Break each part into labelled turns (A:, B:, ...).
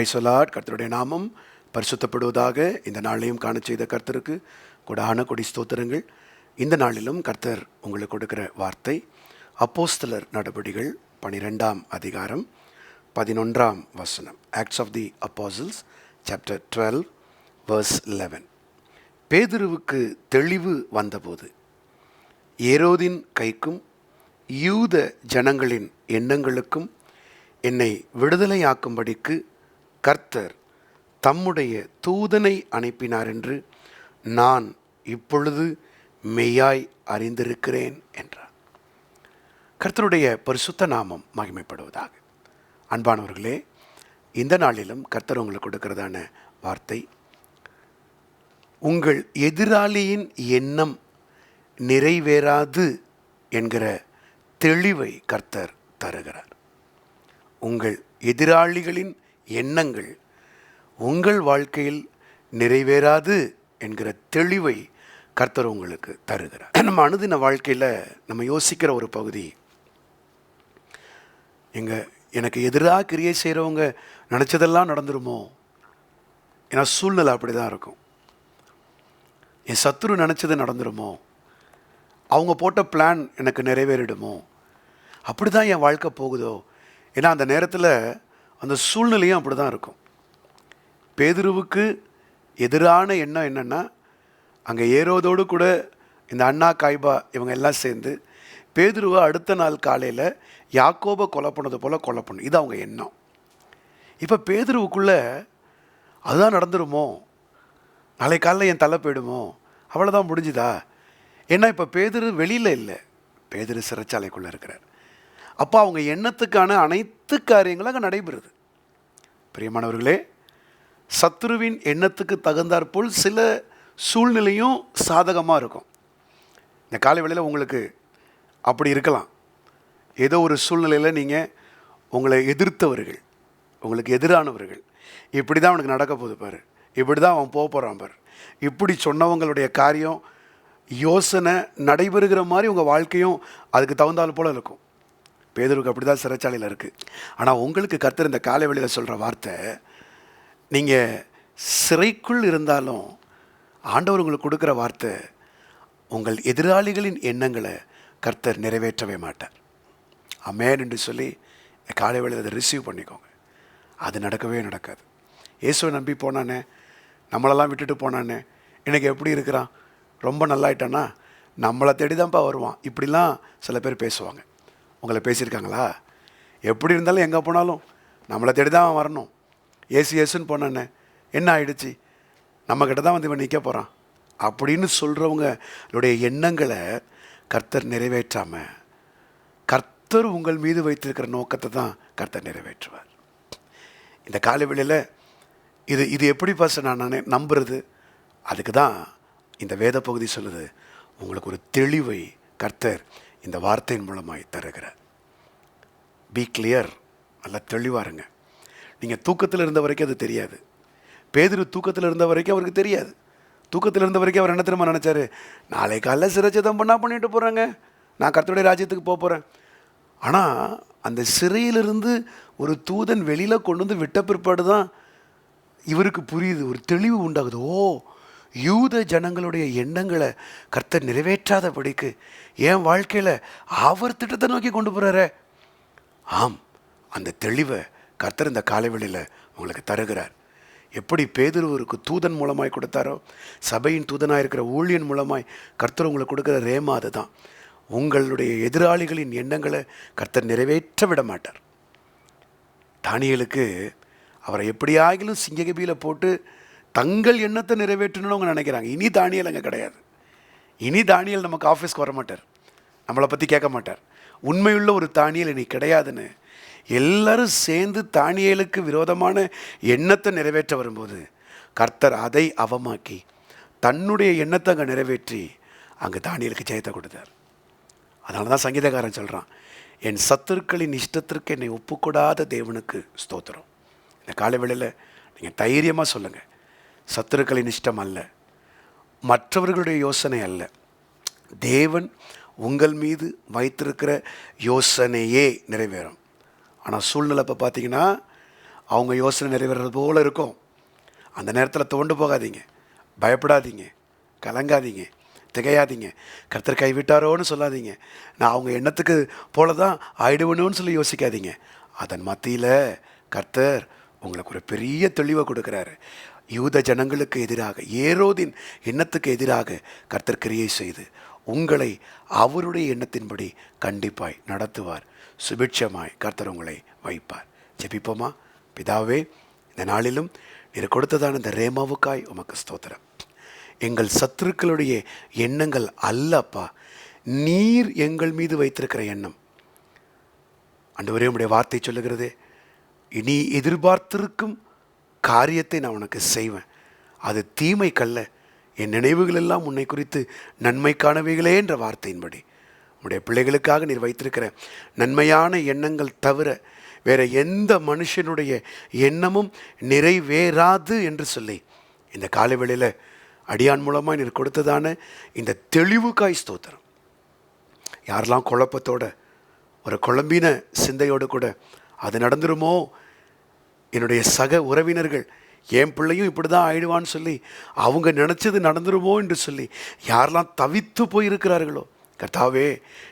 A: பிரைசலாட் கர்த்தருடைய நாமம் பரிசுத்தப்படுவதாக இந்த நாளையும் காண செய்த கர்த்தருக்கு கொடான கொடி ஸ்தோத்திரங்கள். இந்த நாளிலும் கர்த்தர் உங்களுக்கு கொடுக்கிற வார்த்தை அப்போஸ்தலர் நடபடிகள் பனிரெண்டாம் அதிகாரம் பதினொன்றாம் வசனம். Acts of the apostles chapter twelve verse eleven பேதுருவுக்கு தெளிவு வந்தபோது ஏரோதின் கைக்கும் யூத ஜனங்களின் எண்ணங்களுக்கும் என்னை விடுதலையாக்கும்படிக்கு கர்த்தர் தம்முடைய தூதனை அனுப்பினார் என்று நான் இப்பொழுது மெய்யாய் அறிந்திருக்கிறேன் என்றார். கர்த்தருடைய பரிசுத்த நாமம் மகிமைப்படுவதாக. அன்பானவர்களே இந்த நாளிலும் கர்த்தர் உங்களுக்கு கொடுக்கிறதான வார்த்தை உங்கள் எதிராளியின் எண்ணம் நிறைவேறாது என்கிற தெளிவை கர்த்தர் தருகிறார். உங்கள் எதிராளிகளின் எண்ணங்கள் உங்கள் வாழ்க்கையில் நிறைவேறாது என்கிற தெளிவை கர்த்தர் உங்களுக்கு தருகிறார். நம்ம அனுதின வாழ்க்கையில் நம்ம யோசிக்கிற ஒரு பகுதி எங்கள் எனக்கு எதிராக கிரியை செய்கிறவங்க நினச்சதெல்லாம் நடந்துருமோ? ஏன்னா சூழ்நிலை அப்படி தான் இருக்கும். என் சத்துரு நினச்சது நடந்துருமோ? அவங்க போட்ட பிளான் எனக்கு நிறைவேறிடுமோ? அப்படி தான் என் வாழ்க்கை போகுதோ? ஏன்னா அந்த நேரத்தில் அந்த சூழ்நிலையும் அப்படி தான் இருக்கும். பேதுருவுக்கு எதிரான எண்ணம் என்னென்னா அங்கே ஏரோதோடு கூட இந்த அண்ணா காய்பா இவங்க எல்லாம் சேர்ந்து பேதுருவை அடுத்த நாள் காலையில் யாக்கோபை கொலை பண்ணது போல் கொலை பண்ணும் இது அவங்க எண்ணம். இப்போ பேதுருவுக்குள்ளே அதுதான் நடந்துருமோ? நாளை காலையில் என் தலை போயிடுமோ? அவ்வளோதான் முடிஞ்சுதா? ஏன்னா இப்போ பேதுரு வெளியில் இல்லை. பேதுரு சிறைச்சாலைக்குள்ளே இருக்கிறார். அப்போ அவங்க எண்ணத்துக்கான அனைத்து காரியங்களும் அங்கே நடைபெறுது. பிரியமானவர்களே சத்ருவின் எண்ணத்துக்கு தகுந்தாற்போல் சில சூழ்நிலையும் சாதகமாக இருக்கும். இந்த காலை வேளையில் உங்களுக்கு அப்படி இருக்கலாம். ஏதோ ஒரு சூழ்நிலையில் நீங்கள் உங்களை எதிர்த்தவர்கள் உங்களுக்கு எதிரானவர்கள். இப்படி தான் அவனுக்கு நடக்க போகுது பாரு. இப்படி தான் அவன் போக போகிறான் பாரு. இப்படி சொன்னவங்களுடைய காரியம் யோசனை நடைபெறுகிற மாதிரி உங்கள் வாழ்க்கையும் அதுக்கு தகுந்தால் போல் இருக்கும். பேதருக்கு அப்படி தான் சிறைச்சாலையில் இருக்குது ஆனால் உங்களுக்கு கர்த்தர் இந்த காலை வெளியில் சொல்கிற வார்த்தை நீங்கள் சிறைக்குள் இருந்தாலும் ஆண்டவர் உங்களுக்கு கொடுக்குற வார்த்தை உங்கள் எதிராளிகளின் எண்ணங்களை கர்த்தர் நிறைவேற்றவே மாட்டார். அமேன் என்று சொல்லி காலை வேளையில் அதை ரிசீவ் பண்ணிக்கோங்க. அது நடக்கவே நடக்காது. இயேசுவை நம்பி போனானே நம்மளெல்லாம் விட்டுட்டு போனானே எனக்கு எப்படி இருக்கிறான்? ரொம்ப நல்லாயிட்டானா? நம்மளை தேடி தான்ப்பா வருவான். இப்படிலாம் சில பேர் பேசுவாங்க. உங்களை பேசியிருக்காங்களா? எப்படி இருந்தாலும் எங்கே போனாலும் நம்மளை தேடி தான் வரணும். ஏசு ஏசுன்னு போனானே என்ன ஆயிடுச்சு? நம்மக்கிட்ட தான் வந்து இவன் நிற்க போகிறான் அப்படின்னு சொல்கிறவங்களுடைய எண்ணங்களை கர்த்தர் நிறைவேற்றாமல் கர்த்தர் உங்கள் மீது வைத்திருக்கிற நோக்கத்தை தான் கர்த்தர் நிறைவேற்றுவார். இந்த காலை வேளையில் இது இது எப்படி பாச நான் நம்புறது? அதுக்கு தான் இந்த வேத பகுதி சொல்லுது உங்களுக்கு ஒரு தெளிவை கர்த்தர் இந்த வார்த்தையின் மூலமாய் தருகிறார் பி கிளியர் நல்லா தெளிவாக இருங்க. நீங்கள் தூக்கத்தில் இருந்த வரைக்கும் அது தெரியாது. பேதிரு தூக்கத்தில் இருந்த வரைக்கும் அவருக்கு தெரியாது. தூக்கத்தில் இருந்த வரைக்கும் அவர் என்ன திரும்ப நினச்சாரு? நாளை காலைல சிறைச்சதம் பண்ணால் பண்ணிட்டு போகிறாங்க நான் கர்த்தருடைய ராஜ்யத்துக்கு போக போகிறேன் ஆனால் அந்த சிறையிலிருந்து ஒரு தூதன் வெளியில் கொண்டு வந்து விட்ட பிற்பாடு தான் இவருக்கு புரியுது ஒரு தெளிவு உண்டாகுது. ஓ யூத ஜனங்களுடைய எண்ணங்களை கர்த்தர் நிறைவேற்றாதபடிக்கு என் வாழ்க்கையில் அவர் திட்டத்தை நோக்கி கொண்டு போகிறார ஆம் அந்த தெளிவை கர்த்தர் இந்த காலைவெளியில் உங்களுக்கு தருகிறார். எப்படி பேதுருவருக்கு தூதன் மூலமாய் கொடுத்தாரோ சபையின் தூதனாக இருக்கிற ஊழியன் மூலமாய் கர்த்தர் உங்களுக்கு கொடுக்குற ரேமா அதுதான். உங்களுடைய எதிராளிகளின் எண்ணங்களை கர்த்தர் நிறைவேற்ற விட மாட்டார். தானியலுக்கு அவரை எப்படியாகிலும் சிங்ககபியில் போட்டு தங்கள் எண்ணத்தை நிறைவேற்றணும்னு அவங்க நினைக்கிறாங்க. இனி தானியல் அங்கே கிடையாது. இனி தானியல் நமக்கு ஆஃபீஸ்க்கு வர மாட்டார் நம்மளை பற்றி கேட்க மாட்டார். உண்மையுள்ள ஒரு தானியல் இனி கிடையாதுன்னு எல்லாரும் சேர்ந்து தானியலுக்கு விரோதமான எண்ணத்தை நிறைவேற்ற வரும்போது கர்த்தர் அதை அவமாக்கி தன்னுடைய எண்ணத்தை அங்கே நிறைவேற்றி அங்கே தானியலுக்கு ஜெயத்தை கொடுத்தார். அதனால தான் சங்கீதக்காரன் சொல்கிறான் என் சத்துருக்களின் இஷ்டத்திற்கு என்னை ஒப்புக்கூடாத தேவனுக்கு ஸ்தோத்திரம். இந்த காலை வேளையில் நீங்கள் தைரியமாக சொல்லுங்கள் சத்துருக்களின் இஷ்டம் அல்ல. மற்றவர்களுடைய யோசனை அல்ல. தேவன் உங்கள் மீது வைத்திருக்கிற யோசனையே நிறைவேறும். ஆனால் சூழ்நிலை இப்போ பார்த்தீங்கன்னா அவங்க யோசனை நிறைவேறது போல் இருக்கும். அந்த நேரத்தில் தோண்டு போகாதீங்க. பயப்படாதீங்க. கலங்காதீங்க. திகையாதீங்க. கர்த்தர் கைவிட்டாரோன்னு சொல்லாதீங்க. நான் அவங்க எண்ணத்துக்கு போல தான் ஆயிடுவேணும்னு சொல்லி யோசிக்காதீங்க. அதன் மத்தியில் கர்த்தர் உங்களுக்கு ஒரு பெரிய தெளிவை கொடுக்குறாரு. யூத ஜனங்களுக்கு எதிராக ஏரோதின் எண்ணத்துக்கு எதிராக கர்த்தர் கிரியை செய்து உங்களை அவருடைய எண்ணத்தின்படி கண்டிப்பாய் நடத்துவார். சுபிட்சமாய் கர்த்தர் உங்களை வைப்பார். ஜெபிப்போமா? பிதாவே இந்த நாளிலும் நீர் கொடுத்ததான இந்த ரேமாவுக்காய் உமக்கு ஸ்தோத்திரம். எங்கள் சத்துருக்களுடைய எண்ணங்கள் அல்லப்பா நீர் எங்கள் மீது வைத்திருக்கிற எண்ணம். ஆண்டவரே உடைய வார்த்தை சொல்லுகிறது இனி எதிர்பார்த்திருக்கும் காரியத்தை நான் உனக்கு செய்வேன். அது தீமை கல்ல என் நினைவுகள் எல்லாம் உன்னை குறித்து நன்மைக்கானவைகளே என்ற வார்த்தையின்படி. உடைய பிள்ளைகளுக்காக நீர் வைத்திருக்கிற நன்மையான எண்ணங்கள் தவிர வேற எந்த மனுஷனுடைய எண்ணமும் நிறைவேறாது என்று சொல்லி இந்த காலை வேளையில் அடியான் மூலமாக நீர் கொடுத்ததான இந்த தெளிவுக்காய் ஸ்தோத்திரம். யாரெல்லாம் குழப்பத்தோட ஒரு குழம்பின சிந்தையோடு கூட அது நடந்துருமோ என்னுடைய சக உறவினர்கள் என் பிள்ளையும் இப்படி தான் ஆயிடுவான்னு சொல்லி அவங்க நினச்சது நடந்துருமோ? என்று சொல்லி யாரெல்லாம் தவித்து போயிருக்கிறார்களோ கர்த்தாவே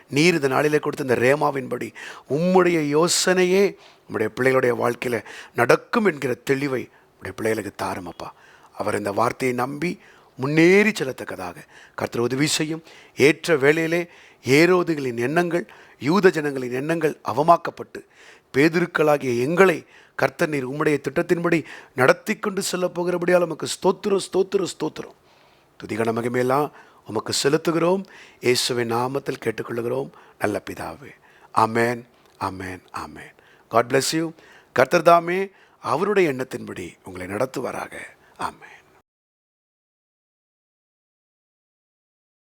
A: நீர் இந்த நாளிலே கொடுத்த இந்த ரேமாவின்படி உம்முடைய யோசனையே உம்முடைய பிள்ளைகளுடைய வாழ்க்கையில் நடக்கும் என்கிற தெளிவை உடைய பிள்ளைகளுக்கு தாருமப்பா அவர் இந்த வார்த்தையை நம்பி முன்னேறி செல்லத்தக்கதாக கர்த்தர் உதவி செய்யும். ஏற்ற வேளையிலே ஏரோதுகளின் எண்ணங்கள் யூத ஜனங்களின் எண்ணங்கள் அவமாக்கப்பட்டு பேதிருக்களாகிய எங்களை கர்த்தர் நீர் உம்முடைய திட்டத்தின்படி நடத்தி கொண்டு செல்ல போகிறபடியால் நமக்கு ஸ்தோத்திரம் ஸ்தோத்திரம் ஸ்தோத்திரம். துதிகன மகிமையெல்லாம் உமக்கு செலுத்துகிறோம். இயேசுவின் நாமத்தில் கேட்டுக்கொள்கிறோம் நல்ல பிதாவே. அமேன் அமேன் அமேன் காட் பிளஸ் யூ கர்த்தர் தாமே அவருடைய எண்ணத்தின்படி உங்களை நடத்துவாராக. ஆமே